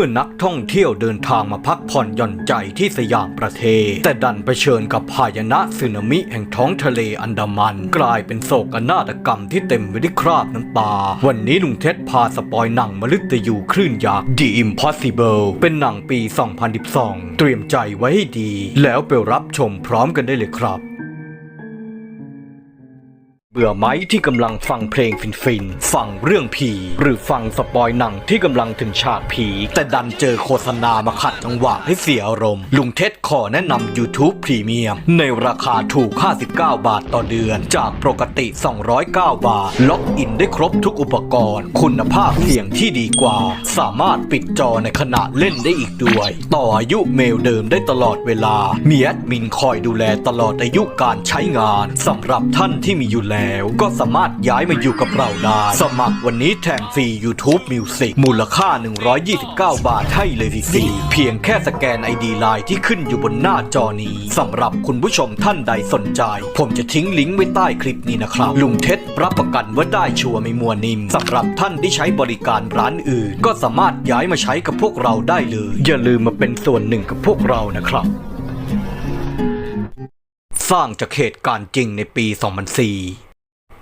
มื่อนักท่องเที่ยวเดินทางมาพักผ่อนหย่อนใจที่สยามประเทศ แต่ดันเผชิญกับพายุนะสึนามิแห่งท้องทะเลอันดามัน กลายเป็นโศกนาฏกรรมที่เต็มไปด้วยคราบน้ำตา วันนี้ลุงเท็ดพาสปอยหนังมฤตยูคลื่นยักษ์ The Impossible เป็นหนังปี 2012 เตรียมใจไว้ให้ดี แล้วไปรับชมพร้อมกันได้เลยครับ เบื่อไหมที่กำลังฟังเพลงฟินๆฟังเรื่องผี หรือฟังสปอยหนังที่กำลังถึงฉากผี แต่ดันเจอโฆษณามาขัดจังหวะให้เสียอารมณ์ ลุงเท็ดขอแนะนำ YouTube Premium ในราคาถูก 59 บาทต่อเดือน จากปกติ 209 บาท ล็อกอินได้ครบทุกอุปกรณ์ คุณภาพเสียงที่ดีกว่า สามารถปิดจอในขณะเล่นได้อีกด้วย ต่ออายุเมลเดิมได้ตลอดเวลามีแอดมินคอยดูแลตลอดอายุการใช้งานสำหรับท่านที่มีอยู่แล้วก็สามารถย้ายมาอยู่กับเราได้ สมัครวันนี้แถมฟรี YouTube Music มูลค่า 129 บาทให้เลยฟรีๆเพียงแค่สแกน ID Line ที่ขึ้นอยู่บนหน้าจอนี้สำหรับคุณผู้ชมท่านใดสนใจ ผมจะทิ้งลิงก์ไว้ใต้คลิปนี้นะครับ ลุงเท็ดรับประกันว่าได้ชัวร์ไม่มัวนิ่มสำหรับท่านที่ใช้บริการร้านอื่น ก็สามารถย้ายมาใช้กับพวกเราได้เลย อย่าลืมมาเป็นส่วนหนึ่งกับพวกเรานะครับสร้างจากเหตุการณ์จริงในปี 2004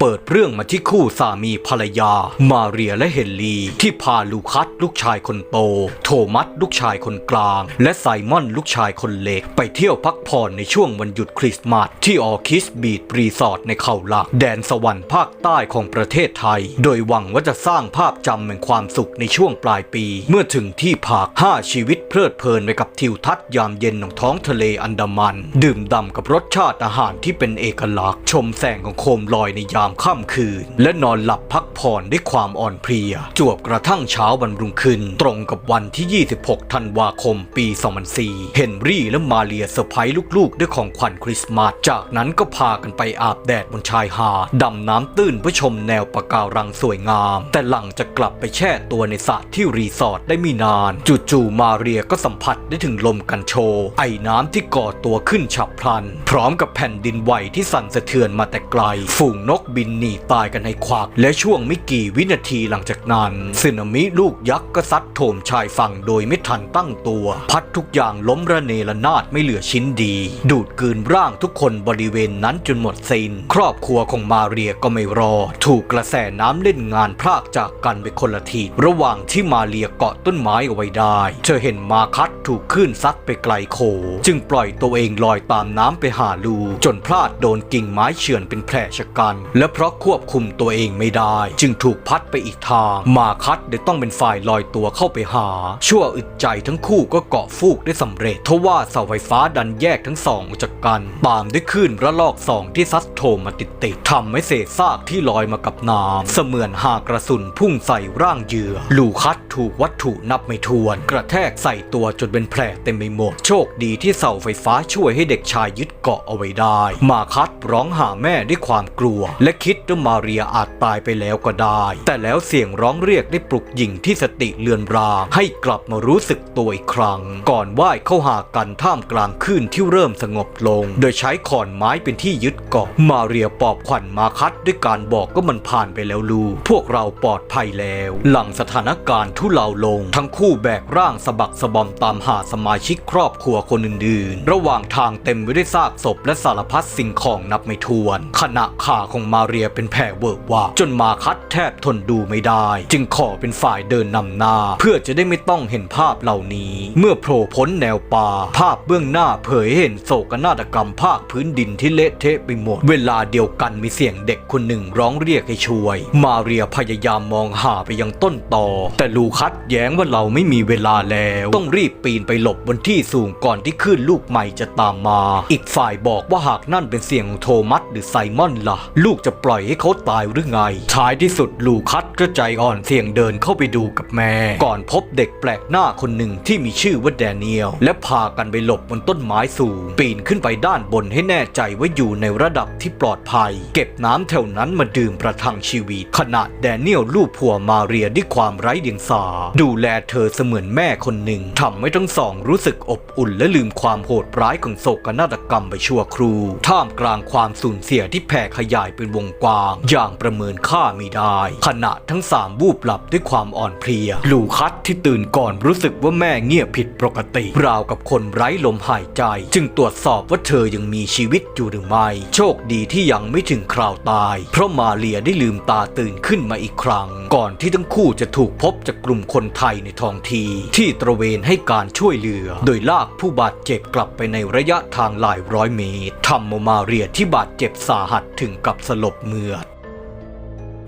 เปิดเรื่องมาที่คู่สามีภรรยา มาเรียและเฮนลีที่พาลูคัสลูกชายคนโต โทมัสลูกชายคนกลาง และไซมอนลูกชายคนเล็ก ไปเที่ยวพักผ่อนในช่วงวันหยุดคริสต์มาสที่ออคิสบีดรีสอร์ทในเขาหลัก แดนสวรรค์ภาคใต้ของประเทศไทย โดยหวังว่าจะสร้างภาพจำแห่งความสุขในช่วงปลายปี เมื่อถึงที่พักห้าชีวิตเพลิดเพลินไปกับทิวทัศน์ยามเย็นของท้องทะเลอันดามัน ดื่มด่ำกับรสชาติอาหารที่เป็นเอกลักษณ์ ชมแสงของโคมลอยในยามค่ำคืน และนอนหลับพักผ่อนด้วยความอ่อนเพลีย จวบกระทั่งเช้าวันรุ่งขึ้น ตรงกับวันที่ 26 ธันวาคม ปี 2004 เฮนรี่และมาเรียเซอร์ไพรส์ลูกๆ ด้วยของขวัญคริสต์มาส จากนั้นก็พากันไปอาบแดดบนชายหาดดำน้ำตื้นเพื่อชมแนวปะการังสวยงาม แต่หลังจากกลับไปแช่ตัวในสระที่รีสอร์ทได้ไม่นาน จู่ๆมาเรียก็สัมผัสได้ถึงลมกันโชไอ้น้ำที่ก่อตัวขึ้นฉับพลัน พร้อมกับแผ่นดินไหวที่สั่นสะเทือนมาแต่ไกล ฝูงนกบินหนีตายกันในควัก และช่วงไม่กี่วินาทีหลังจากนั้นสึนามิลูกยักษ์ก็ซัดโถมชายฝั่งโดยไม่ทันตั้งตัว พัดทุกอย่างล้มระเนระนาดไม่เหลือชิ้นดี ดูดกืนร่างทุกคนบริเวณนั้นจนหมดสิ้นครอบครัวของมาเรียก็ไม่รอ ถูกกระแสน้ำเล่นงานพรากจากกันไปคนละทีระหว่างที่มาเรียเกาะต้นไม้เอาไว้ได้ เธอเห็นมาคัดถูกคลื่นซัดไปไกลโข จึงปล่อยตัวเองลอยตามน้ำไปหาลู จนพลาดโดนกิ่งไม้เฉือนเป็นแผลชะกันและเพราะควบคุมตัวเองไม่ได้ จึงถูกพัดไปอีกทาง มาคัดเลยต้องเป็นฝ่ายลอยตัวเข้าไปหา ชั่วอึดใจทั้งคู่ก็เกาะฟูกได้สำเร็จทว่าเสาไฟฟ้าดันแยกทั้งสองออกจากกันตามด้วยคลื่นระลอกสองที่ซัดโถมมาติดติดๆทำให้เศษซากที่ลอยมากับน้ำเสมือนหากระสุนพุ่งใส่ร่างเหยื่อ ลูคัสถูกวัตถุนับไม่ถ้วน กระแทกใส่ตัวจนเป็นแผลเต็มไปหมด โชคดีที่เสาไฟฟ้าช่วยให้เด็กชายยึดเกาะเอาไว้ได้ มาคัสร้องหาแม่ด้วยความกลัว และคิดว่ามาเรียอาจตายไปแล้วก็ได้ แต่แล้วเสียงร้องเรียกได้ปลุกหญิงที่สติเลือนรางให้กลับมารู้สึกตัวอีกครั้ง ก่อนว่ายเข้าหากันท่ามกลางคลื่นที่เริ่มสงบลง โดยใช้ขอนไม้เป็นที่ยึดเกาะมาเรียปอบขวัญมาคัดด้วยการบอกก็มันผ่านไปแล้วลูกพวกเราปลอดภัยแล้ว หลังสถานการณ์ทุเลาลง ทั้งคู่แบกร่างสะบักสะบอมตามหาสมาชิกครอบครัวคนอื่นๆ ระหว่างทางเต็มไปด้วยซากศพและสารพัดสิ่งของนับไม่ถ้วน ขณะขาของมาเรียเป็นแผลเวิร์กวาจนมาคัดแทบทนดูไม่ได้ จึงขอเป็นฝ่ายเดินนำหน้า เพื่อจะได้ไม่ต้องเห็นภาพเหล่านี้ เมื่อโผล่พ้นแนวป่า ภาพเบื้องหน้าเผยเห็นโศกนาฏกรรมภาคพื้นดินที่เละเทะไปหมด เวลาเดียวกันมีเสียงเด็กคนหนึ่งร้องเรียกให้ช่วย มาเรียพยายามมองหาไปยังต้นตอ แต่ลูคัสแย้งว่าเราไม่มีเวลาแล้ว ต้องรีบปีนไปหลบบนที่สูงก่อนที่คลื่นลูกใหม่จะตามมา อีกฝ่ายบอกว่าหากนั่นเป็นเสียงของโทมัสหรือไซมอนล่ะ ลูกจะปล่อยให้เขาตายหรือไง ท้ายที่สุดลูคัสก็ใจอ่อนเสี่ยงเดินเข้าไปดูกับแม่ ก่อนพบเด็กแปลกหน้าคนหนึ่งที่มีชื่อว่าแดเนียล และพากันไปหลบบนต้นไม้สูง ปีนขึ้นไปด้านบนให้แน่ใจว่าอยู่ในระดับที่ปลอดภัย เก็บน้ำแถวนั้นมาดื่มประทังชีวิต ขณะแดเนียลลูกผัวมาเรียด้วยความไร้เดียงสา ดูแลเธอเสมือนแม่คนหนึ่งทำให้ทั้งสองรู้สึกอบอุ่นและลืมความโหดร้ายของโศกนาฏกรรมไปชั่วครู่ท่ามกลางความสูญเสียที่แผ่ขยายเป็นวงงกว้าง อย่างประเมินค่าไม่ได้ ขณะทั้งสามวูบหลับด้วยความอ่อนเพลีย ลูคัสที่ตื่นก่อนรู้สึกว่าแม่เงียบผิดปกติ ราวกับคนไร้ลมหายใจ จึงตรวจสอบว่าเธอยังมีชีวิตอยู่หรือไม่ โชคดีที่ยังไม่ถึงคราวตาย เพราะมาเรียได้ลืมตาตื่นขึ้นมาอีกครั้ง ก่อนที่ทั้งคู่จะถูกพบจากกลุ่มคนไทยในท้องที ที่ตระเวนให้การช่วยเหลือ โดยลากผู้บาดเจ็บกลับไปในระยะทางหลายร้อยเมตรทำเอามาเรียที่บาดเจ็บสาหัสถึงกับสลบเมือด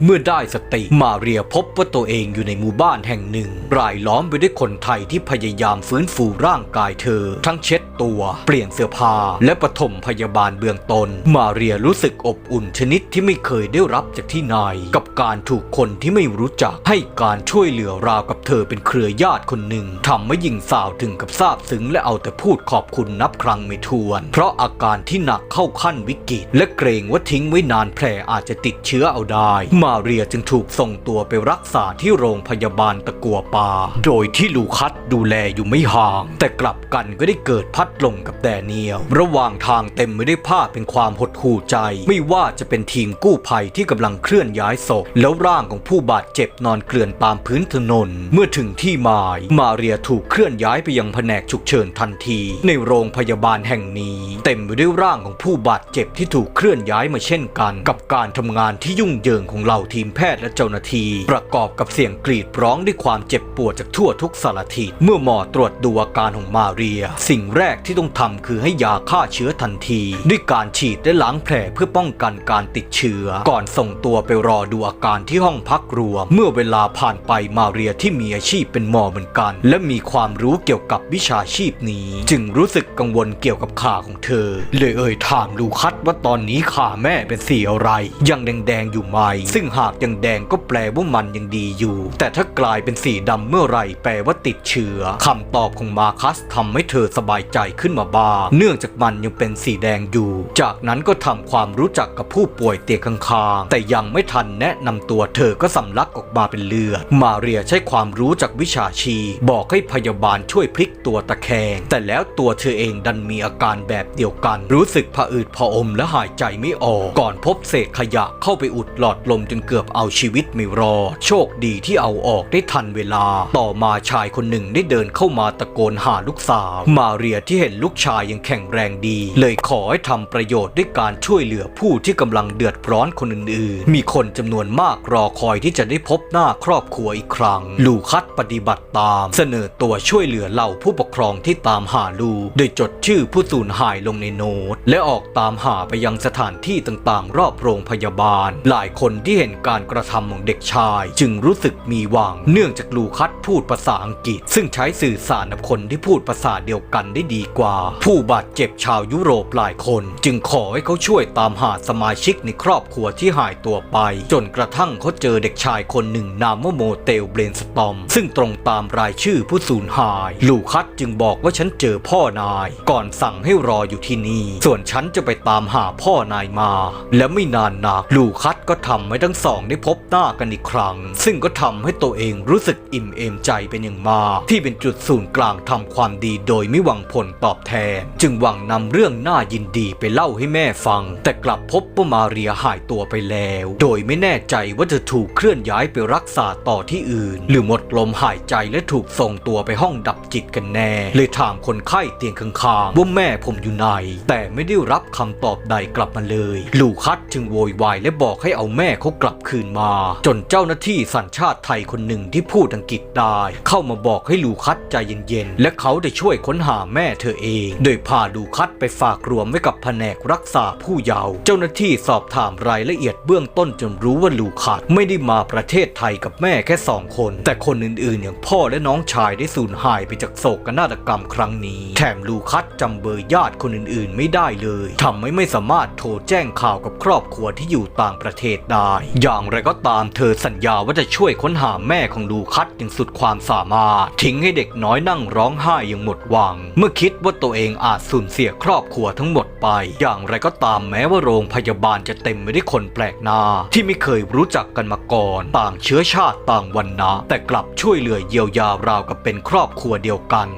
เมื่อได้สติมาเรียพบว่าตัวเองอยู่ในหมู่บ้านแห่งหนึ่ง รายล้อมไปด้วยคนไทยที่พยายามฟื้นฟูร่างกายเธอ ทั้งเช็ดตัวเปลี่ยนเสื้อผ้าและปฐมพยาบาลเบื้องต้นมาเรียรู้สึกอบอุ่นชนิดที่ไม่เคยได้รับจากที่ไหนกับการถูกคนที่ไม่รู้จักให้การช่วยเหลือราวกับเธอเป็นเครือญาติคนหนึ่งทำให้หญิงสาวถึงกับซาบซึ้งและเอาแต่พูดขอบคุณนับครั้งไม่ถ้วน เพราะอาการที่หนักเข้าขั้นวิกฤต และเกรงว่าทิ้งไว้นานแผลอาจจะติดเชื้อเอาได้มาาเรียจึงถูกส่งตัวไปรักษาที่โรงพยาบาลตะกัวป่า โดยที่ลูคัสดูแลอยู่ไม่ห่าง แต่กลับกันก็ได้เกิดพัดลงกับแดเนียล ระหว่างทางเต็มไปด้วยภาพเป็นความหดหู่ใจ ไม่ว่าจะเป็นทีมกู้ภัยที่กำลังเคลื่อนย้ายศพ แล้วร่างของผู้บาดเจ็บนอนเกลื่อนตามพื้นถนน เมื่อถึงที่หมาย มาเรียถูกเคลื่อนย้ายไปยังแผนกฉุกเฉินทันที ในโรงพยาบาลแห่งนี้ เต็มไปด้วยร่างของผู้บาดเจ็บที่ถูกเคลื่อนย้ายมาเช่นกัน กับการทำงานที่ยุ่งเหยิงของเหล่าทีมแพทย์และเจ้าหน้าที่ประกอบกับเสียงกรีดร้องด้วยความเจ็บปวดจากทั่วทุกสารทิศเมื่อหมอตรวจดูอาการของมาเรีย สิ่งแรกที่ต้องทำคือให้ยาฆ่าเชื้อทันที ด้วยการฉีดและล้างแผลเพื่อป้องกันการติดเชื้อ ก่อนส่งตัวไปรอดูอาการที่ห้องพักรวม เมื่อเวลาผ่านไปมาเรียที่มีอาชีพเป็นหมอเหมือนกัน และมีความรู้เกี่ยวกับวิชาชีพนี้ จึงรู้สึกกังวลเกี่ยวกับขาของเธอ เลยเอ่ยถามลูคัสว่าตอนนี้ขาแม่เป็นสีอะไรยังแดงๆอยู่ไหม ซึ่งหากยังแดงก็แปลว่ามันยังดีอยู่ แต่ถ้ากลายเป็นสีดำเมื่อไหร่แปลว่าติดเชื้อคำตอบของมาคัสทำให้เธอสบายใจขึ้นมาบ้างเนื่องจากมันยังเป็นสีแดงอยู่ จากนั้นก็ทำความรู้จักกับผู้ป่วยเตียงข้างๆแต่ยังไม่ทันแนะนำตัวเธอก็สำลักออกมาเป็นเลือด มาเรียใช้ความรู้จากวิชาชี บอกให้พยาบาลช่วยพลิกตัวตะแคง แต่แล้วตัวเธอเองดันมีอาการแบบเดียวกัน รู้สึกผะอืดผะอมและหายใจไม่ออก ก่อนพบเศษขยะเข้าไปอุดหลอดลมจนเกือบเอาชีวิตไม่รอด โชคดีที่เอาออกได้ทันเวลา ต่อมาชายคนหนึ่งได้เดินเข้ามาตะโกนหาลูกสาว มาเรียที่เห็นลูกชายยังแข็งแรงดี เลยขอให้ทำประโยชน์ด้วยการช่วยเหลือผู้ที่กำลังเดือดร้อนคนอื่นๆ มีคนจำนวนมากรอคอยที่จะได้พบหน้าครอบครัวอีกครั้ง ลูคัสปฏิบัติตาม เสนอตัวช่วยเหลือเหล่าผู้ปกครองที่ตามหาลูโดยจดชื่อผู้สูญหายลงในโน้ตและออกตามหาไปยังสถานที่ต่างๆ รอบโรงพยาบาล หลายคนที่เห็นการกระทำของเด็กชาย จึงรู้สึกมีหวัง เนื่องจากลูคัสพูดภาษาอังกฤษ ซึ่งใช้สื่อสารกับคนที่พูดภาษาเดียวกันได้ดีกว่า ผู้บาดเจ็บชาวยุโรปหลายคน จึงขอให้เขาช่วยตามหาสมาชิกในครอบครัวที่หายตัวไป จนกระทั่งเขาเจอเด็กชายคนหนึ่งนามว่าโมเตลเบรนสตอม ซึ่งตรงตามรายชื่อผู้สูญหาย ลูคัสจึงบอกว่าฉันเจอพ่อนาย ก่อนสั่งให้รออยู่ที่นี่ ส่วนฉันจะไปตามหาพ่อนายมา และไม่นานนักลูคัสก็ทำให้ทั้งสองได้พบหน้ากันอีกครั้ง ซึ่งก็ทำให้ตัวเองรู้สึกอิ่มเอมใจเป็นอย่างมากที่เป็นจุดศูนย์กลางทำความดีโดยไม่หวังผลตอบแทน จึงหวังนำเรื่องน่ายินดีไปเล่าให้แม่ฟัง แต่กลับพบว่ามาเรียหายตัวไปแล้ว โดยไม่แน่ใจว่าจะถูกเคลื่อนย้ายไปรักษาต่อที่อื่น หรือหมดลมหายใจและถูกส่งตัวไปห้องดับจิตกันแน่ เลยถามคนไข้เตียงข้างๆว่าแม่ผมอยู่ไหน แต่ไม่ได้รับคำตอบใดกลับมาเลย ลูคัสจึงโวยวายและบอกให้เอาแม่เขากลับคืนมา จนเจ้าหน้าที่สัญชาติไทยคนหนึ่งที่พูดอังกฤษได้ เข้ามาบอกให้ลูคัสใจเย็นๆ และเขาได้ช่วยค้นหาแม่เธอเอง โดยพาลูคัสไปฝากรวมไว้กับแผนกรักษาผู้เยาว์เจ้าหน้าที่สอบถามรายละเอียดเบื้องต้นจนรู้ว่าลูคัสไม่ได้มาประเทศไทยกับแม่แค่สองคน แต่คนอื่นๆ อย่างพ่อและน้องชายได้สูญหายไปจากโศกนาฏกรรมครั้งนี้ แถมลูคัสจำเบอร์ญาติคนอื่นๆ ไม่ได้เลยทำให้ไม่สามารถโทรแจ้งข่าวกับครอบครัวที่อยู่ต่างประเทศได้อย่างไรก็ตามเธอสัญญาว่าจะช่วยค้นหาแม่ของลูคัสอย่างสุดความสามารถ ทิ้งให้เด็กน้อยนั่งร้องไห้อย่างหมดหวัง เมื่อคิดว่าตัวเองอาจสูญเสียครอบครัวทั้งหมดไป อย่างไรก็ตามแม้ว่าโรงพยาบาลจะเต็มไปด้วยคนแปลกหน้า ที่ไม่เคยรู้จักกันมาก่อน ต่างเชื้อชาติต่างวันนะแต่กลับช่วยเหลือเยียวยาราวกับเป็นครอบครัวเดียวกัน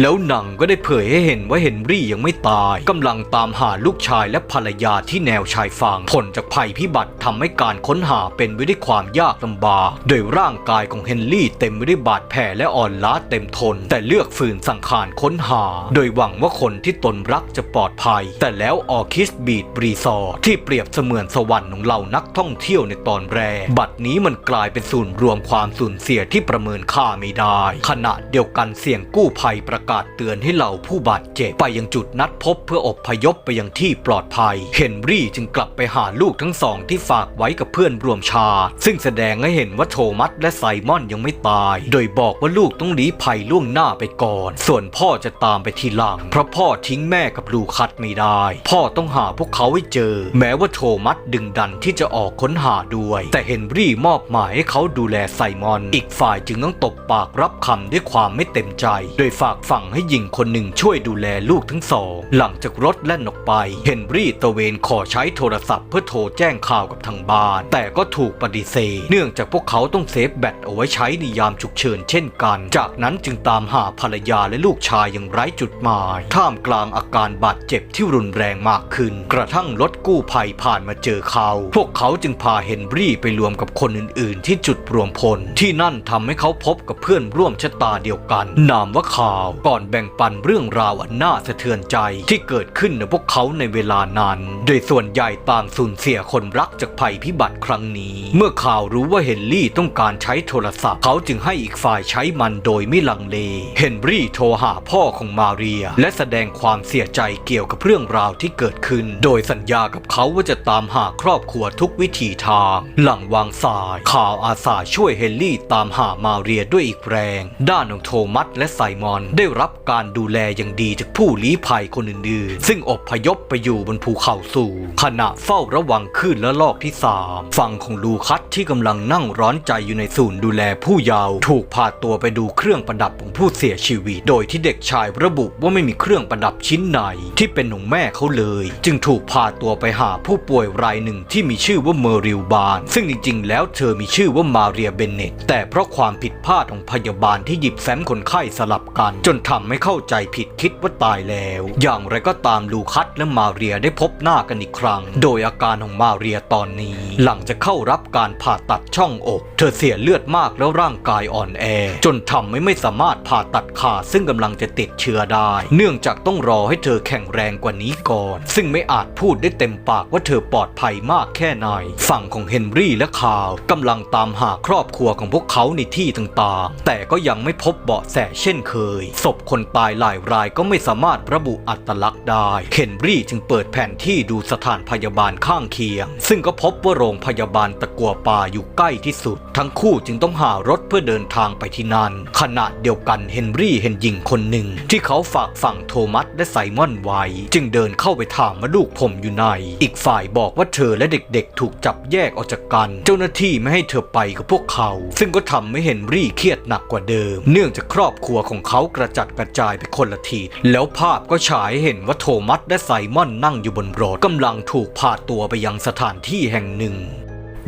แล้วหนังก็ได้เผยให้เห็นว่าเฮนรี่ยังไม่ตายกำลังตามหาลูกชายและภรรยาที่แนวชายฝั่งผลจากภัยพิบัติทำให้การค้นหาเป็นไปด้วยความยากลำบากโดยร่างกายของเฮนรี่เต็มไปด้วยบาดแผลและอ่อนล้าเต็มทน แต่เลือกฝืนสังขารค้นหา โดยหวังว่าคนที่ตนรักจะปลอดภัย แต่แล้วออคิสบีดรีสอร์ทที่เปรียบเสมือนสวรรค์ของเหล่านักท่องเที่ยวในตอนแรกบัดนี้มันกลายเป็นศูนย์รวมความสูญเสียที่ประเมินค่าไม่ได้ ขณะเดียวกันเสี่ยงกู้ภัยประประกาศเตือนให้เหล่าผู้บาดเจ็บไปยังจุดนัดพบเพื่ออบพยพไปยังที่ปลอดภัย เฮนรี่จึงกลับไปหาลูกทั้งสองที่ฝากไว้กับเพื่อนรวมชา ซึ่งแสดงให้เห็นว่าโทมัสและไซมอนยังไม่ตาย โดยบอกว่าลูกต้องหลีภัยล่วงหน้าไปก่อน ส่วนพ่อจะตามไปทีหลัง เพราะพ่อทิ้งแม่กับลูกคัดไม่ได้ พ่อต้องหาพวกเขาให้เจอ แม้ว่าโทมัสดึงดันที่จะออกค้นหาด้วย แต่เฮนรี่มอบหมายให้เขาดูแลไซมอน อีกฝ่ายจึงต้องตบปากรับคำด้วยความไม่เต็มใจ โดยฝากฝั่งให้หญิงคนหนึ่งช่วยดูแลลูกทั้งสอง หลังจากรถแล่นออกไป เฮนรี่ตะเวนขอใช้โทรศัพท์เพื่อโทรแจ้งข่าวกับทางบ้าน แต่ก็ถูกปฏิเสธ เนื่องจากพวกเขาต้องเซฟแบตเอาไว้ใช้ในยามฉุกเฉินเช่นกัน จากนั้นจึงตามหาภรรยาและลูกชายอย่างไร้จุดหมาย ท่ามกลางอาการบาดเจ็บที่รุนแรงมากขึ้น กระทั่งรถกู้ภัยผ่านมาเจอเขา พวกเขาจึงพาเฮนรี่ไปรวมกับคนอื่น ๆ ที่จุดรวมพล ที่นั่นทำให้เขาพบกับเพื่อนร่วมชะตาเดียวกัน นามว่าข่าวก่อนแบ่งปันเรื่องราวอันน่าสะเทือนใจที่เกิดขึ้นในพวกเขาในเวลานั้น โดยส่วนใหญ่ต่างสูญเสียคนรักจากภัยพิบัติครั้งนี้ เมื่อข่าวรู้ว่าเฮนรี่ต้องการใช้โทรศัพท์ เขาจึงให้อีกฝ่ายใช้มันโดยไม่ลังเล เฮนรี่โทรหาพ่อของมาเรีย และแสดงความเสียใจเกี่ยวกับเรื่องราวที่เกิดขึ้น โดยสัญญากับเขาว่าจะตามหาครอบครัวทุกวิถีทาง หลังวางสาย ข่าวอาสาช่วยเฮนรี่ตามหามาเรียด้วยอีกแรง ด้านของโทมัสและไซมอนได้รับการดูแลอย่างดีจากผู้ลี้ภัยคนอื่นๆ ซึ่งอบพยพไปอยู่บนภูเขาสูง ขณะเฝ้าระวังคลื่นและลอกที่สามฝั่งของลูคัสที่กำลังนั่งร้อนใจอยู่ในศูนย์ดูแลผู้เยาว์ถูกพาตัวไปดูเครื่องประดับของผู้เสียชีวิต โดยที่เด็กชายระบุว่าไม่มีเครื่องประดับชิ้นไหน ที่เป็นของแม่เขาเลย จึงถูกพาตัวไปหาผู้ป่วยรายหนึ่งที่มีชื่อว่าเมอริลบาน ซึ่งจริงๆ แล้วเธอมีชื่อว่ามาเรียเบนเนตแต่เพราะความผิดพลาดของพยาบาลที่หยิบแฟ้มคนไข้สลับกัน จนทำให้เข้าใจผิดคิดว่าตายแล้ว อย่างไรก็ตามลูคัสและมาเรียได้พบหน้ากันอีกครั้ง โดยอาการของมาเรียตอนนี้ หลังจะเข้ารับการผ่าตัดช่องอก เธอเสียเลือดมากแล้วร่างกายอ่อนแอ จนทำให้ไม่สามารถผ่าตัดขาซึ่งกำลังจะติดเชื้อได้ เนื่องจากต้องรอให้เธอแข็งแรงกว่านี้ก่อน ซึ่งไม่อาจพูดได้เต็มปากว่าเธอปลอดภัยมากแค่ไหนฝั่งของเฮนรี่และคาวกำลังตามหาครอบครัวของพวกเขาในที่ต่างๆ แต่ก็ยังไม่พบเบาะแสเช่นเคยศพคนตายหลายรายก็ไม่สามารถระบุอัตลักษณ์ได้เฮนรี่จึงเปิดแผนที่ดูสถานพยาบาลข้างเคียง ซึ่งก็พบว่าโรงพยาบาลตะกัวป่าอยู่ใกล้ที่สุด ทั้งคู่จึงต้องหารถเพื่อเดินทางไปที่นั่นขณะเดียวกันเฮนรี่เห็นหญิงคนหนึ่ง ที่เขาฝากฝั่งโทมัสและไซมอนไว้ จึงเดินเข้าไปถามว่าลูกผมอยู่ไหน อีกฝ่ายบอกว่าเธอและเด็กๆ ถูกจับแยกออกจากกัน เจ้าหน้าที่ไม่ให้เธอไปกับพวกเขา ซึ่งก็ทำให้เฮนรี่เครียดหนักกว่าเดิม เนื่องจากครอบครัวของเขากระจัดกระจายไปคนละที แล้วภาพก็ฉายเห็นว่าโทมัสและไซมอนนั่งอยู่บนรถกำลังถูกพาตัวไปยังสถานที่แห่งหนึ่ง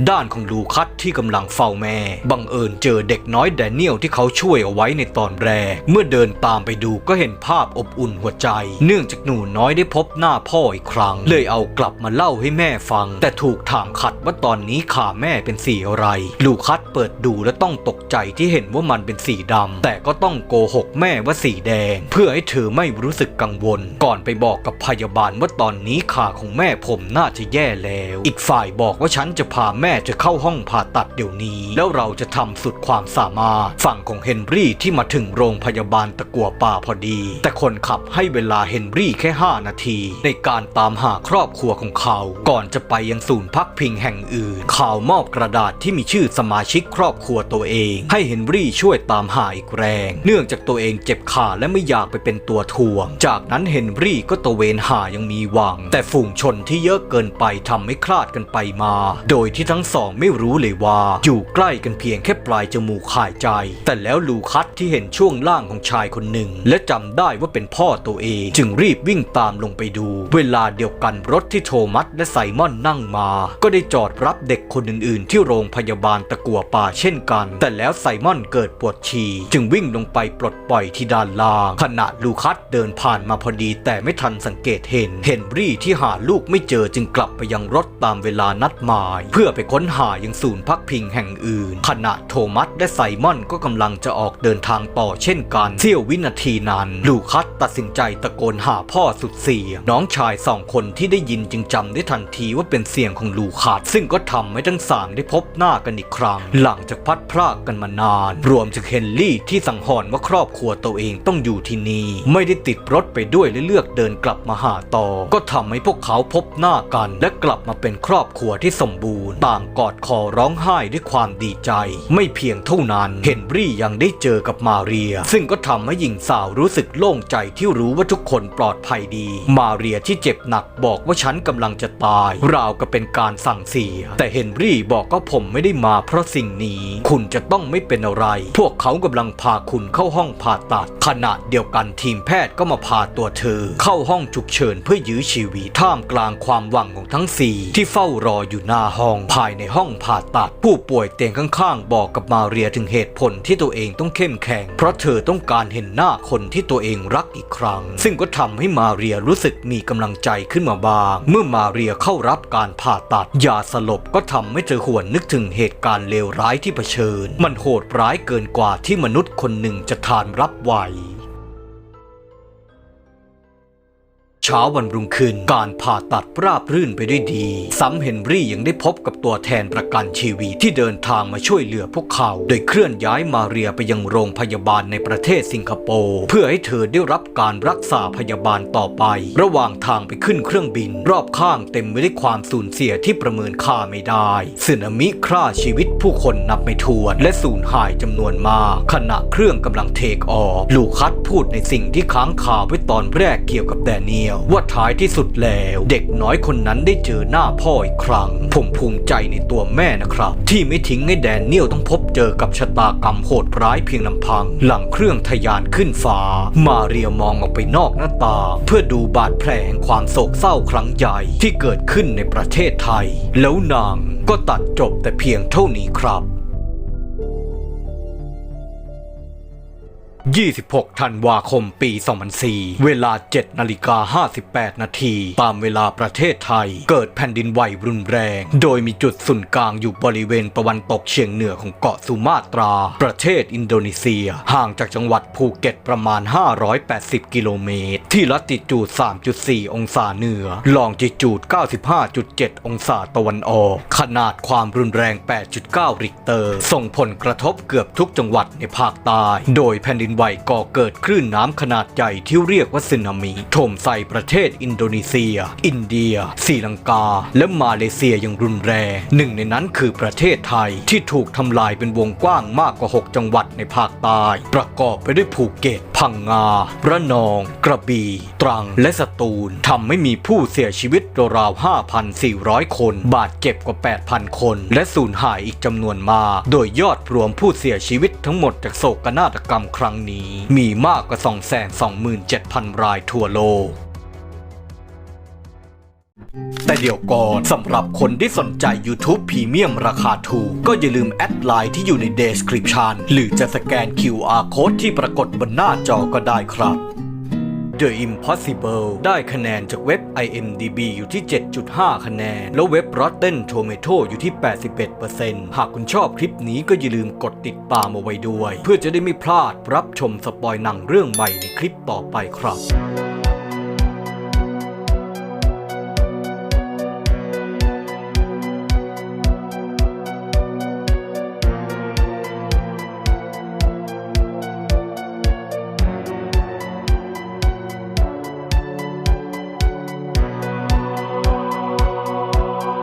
ด้านของลูคัสที่กำลังเฝ้าแม่ บังเอิญเจอเด็กน้อยแดเนียลที่เขาช่วยเอาไว้ในตอนแรก เมื่อเดินตามไปดูก็เห็นภาพอบอุ่นหัวใจ เนื่องจากหนูน้อยได้พบหน้าพ่ออีกครั้ง เลยเอากลับมาเล่าให้แม่ฟัง แต่ถูกถามขัดว่าตอนนี้ขาแม่เป็นสีอะไร ลูคัสเปิดดูและต้องตกใจที่เห็นว่ามันเป็นสีดำแต่ก็ต้องโกหกแม่ว่าสีแดง เพื่อให้เธอไม่รู้สึกกังวล ก่อนไปบอกกับพยาบาลว่าตอนนี้ขาของแม่ผมน่าจะแย่แล้ว อีกฝ่ายบอกว่าฉันจะพาแม่ม่จะเข้าห้องผ่าตัดเดี๋ยวนี้ แล้วเราจะทำสุดความสามารถ ฝั่งของเฮนรี่ที่มาถึงโรงพยาบาลตะกัวป่าพอดี แต่คนขับให้เวลาเฮนรี่แค่ 5 นาที ในการตามหาครอบครัวของเขา ก่อนจะไปยังศูนย์พักพิงแห่งอื่น ข่าวมอบกระดาษที่มีชื่อสมาชิกครอบครัวตัวเอง ให้เฮนรี่ช่วยตามหาอีกแรง เนื่องจากตัวเองเจ็บขาและไม่อยากไปเป็นตัวถ่วง จากนั้นเฮนรี่ก็ตระเวนหายังมีหวัง แต่ฝูงชนที่เยอะเกินไปทำให้คลาดกันไปมา โดยที่ทั้งสองไม่รู้เลยว่า อยู่ใกล้กันเพียงแค่ปลายจมูกขายใจ แต่แล้วลูคัสที่เห็นช่วงล่างของชายคนหนึ่ง และจำได้ว่าเป็นพ่อตัวเอง จึงรีบวิ่งตามลงไปดู เวลาเดียวกันรถที่โทมัสและไซมอนนั่งมา ก็ได้จอดรับเด็กคนอื่น ๆ ที่โรงพยาบาลตะกัวป่าเช่นกัน แต่แล้วไซมอนเกิดปวดฉี่จึงวิ่งลงไปปลดปล่อยที่ด้านล่าง ขณะลูคัสเดินผ่านมาพอดีแต่ไม่ทันสังเกตเห็น เฮนรี่ที่หาลูกไม่เจอจึงกลับไปยังรถตามเวลานัดหมาย เพื่อไปไปค้นหายังศูนย์พักพิงแห่งอื่น ขณะโทมัสและไซมอนก็กำลังจะออกเดินทางต่อเช่นกันเสี้ยววินาทีนั้น ลูคัสตัดสินใจตะโกนหาพ่อสุดเสียงน้องชายสองคนที่ได้ยินจึงจำได้ทันทีว่าเป็นเสียงของลูคัสซึ่งก็ทำให้ทั้งสามได้พบหน้ากันอีกครั้ง หลังจากพัดพรากกันมานาน รวมถึงเฮนรี่ที่สังหรณ์ว่าครอบครัวตัวเองต้องอยู่ที่นี่ไม่ได้ติดรถไปด้วยและเลือกเดินกลับมาหาต่อ ก็ทำให้พวกเขาพบหน้ากัน และกลับมาเป็นครอบครัวที่สมบูรณ์ต่างกอดคอร้องไห้ด้วยความดีใจ ไม่เพียงเท่านั้นเฮนรี่ยังได้เจอกับมาเรีย ซึ่งก็ทำให้หญิงสาวรู้สึกโล่งใจที่รู้ว่าทุกคนปลอดภัยดี มาเรียที่เจ็บหนักบอกว่าฉันกำลังจะตาย ราวกับเป็นการสั่งเสีย แต่เฮนรี่บอกก็ผมไม่ได้มาเพราะสิ่งนี้ คุณจะต้องไม่เป็นอะไร พวกเขากำลังพาคุณเข้าห้องผ่าตัด ขณะเดียวกันทีมแพทย์ก็มาพาตัวเธอ เข้าห้องฉุกเฉินเพื่อยื้อชีวิตท่ามกลางความหวังของทั้งสี่ที่เฝ้ารออยู่หน้าห้องภายในห้องผ่าตัด ผู้ป่วยเตียงข้างๆ บอกกับมาเรียถึงเหตุผลที่ตัวเองต้องเข้มแข็ง เพราะเธอต้องการเห็นหน้าคนที่ตัวเองรักอีกครั้ง ซึ่งก็ทำให้มาเรียรู้สึกมีกำลังใจขึ้นมาบ้าง เมื่อมาเรียเข้ารับการผ่าตัดยาสลบก็ทำให้เธอหวนนึกถึงเหตุการณ์เลวร้ายที่เผชิญ มันโหดร้ายเกินกว่าที่มนุษย์คนหนึ่งจะทานรับไหว ช้าวันรุ่งขึ้น การผ่าตัดราบรื่นไปด้วยดีซ้ำเฮนรี่ยังได้พบกับตัวแทนประกันชีวิตที่เดินทางมาช่วยเหลือพวกเขา โดยเคลื่อนย้ายมาเรียไปยังโรงพยาบาลในประเทศสิงคโปร์เพื่อให้เธอได้รับการรักษาพยาบาลต่อไป ระหว่างทางไปขึ้นเครื่องบิน รอบข้างเต็มไปด้วยความสูญเสียที่ประเมินค่าไม่ได้สึนามิฆ่าชีวิตผู้คนนับไม่ถ้วน และสูญหายจำนวนมากขณะเครื่องกำลังเทคออฟลูคัสพูดในสิ่งที่ค้างคาไว้ตอนแรกเกี่ยวกับแดเนียลว่าท้ายที่สุดแล้ว เด็กน้อยคนนั้นได้เจอหน้าพ่ออีกครั้ง ผมภูมิใจในตัวแม่นะครับ ที่ไม่ทิ้งให้แดเนียลต้องพบเจอกับชะตากรรมโหดร้ายเพียงลำพัง หลังเครื่องทะยานขึ้นฟ้า มาเรียมองออกไปนอกหน้าตา เพื่อดูบาดแผลแห่งความโศกเศร้าครั้งใหญ่ที่เกิดขึ้นในประเทศไทย แล้วนางก็ตัดจบแต่เพียงเท่านี้ครับ 26 ธันวาคม ปี 2004 เวลา 7 นาฬิกา 58 นาที ตามเวลาประเทศไทย เกิดแผ่นดินไหวรุนแรง โดยมีจุดศูนย์กลางอยู่บริเวณตะวันตกเฉียงเหนือของเกาะสุมาตรา ประเทศอินโดนีเซีย ห่างจากจังหวัดภูเก็ตประมาณ 580 กิโลเมตร ที่ลัติจูด 3.4 องศาเหนือ ลองจิจูด 95.7 องศาตะวันออก ขนาดความรุนแรง 8.9 ริกเตอร์ ส่งผลกระทบเกือบทุกจังหวัดในภาคใต้ โดยแผ่นดินไหวก่อเกิดคลื่นน้ำขนาดใหญ่ที่เรียกว่าสึนามิถมใส่ประเทศอินโดนีเซีย อินเดียศรีลังกา และมาเลเซียอย่างรุนแรงหนึ่งในนั้นคือประเทศไทยที่ถูกทำลายเป็นวงกว้างมากกว่า 6 จังหวัดในภาคใต้ประกอบไปด้วยภูเก็ต พังงา ระนอง กระบี่ ตรัง และสตูลทำให้มีผู้เสียชีวิตราว5,400 คน บาดเจ็บกว่า 8,000 คน และสูญหายอีกจำนวนมาก โดยยอดรวมผู้เสียชีวิตทั้งหมดจากโศกนาฏกรรมครั้งนี้ มีมากกว่า 227,000 รายทั่วโลก แต่เดี๋ยวก่อนสำหรับคนที่สนใจ YouTube Premium ราคาถูก ก็อย่าลืมแอดไลน์ที่อยู่ใน Description หรือจะสแกน QR Code ที่ปรากฏบนหน้าจอก็ได้ครับ The Impossible ได้คะแนนจากเว็บ IMDB อยู่ที่ 7.5 คะแนน แล้วเว็บ Rotten Tomato อยู่ที่ 81%หากคุณชอบคลิปนี้ก็อย่าลืมกดติดตามเอาไว้ด้วย เพื่อจะได้ไม่พลาดรับชมสปอยหนังเรื่องใหม่ในคลิปต่อไปครับ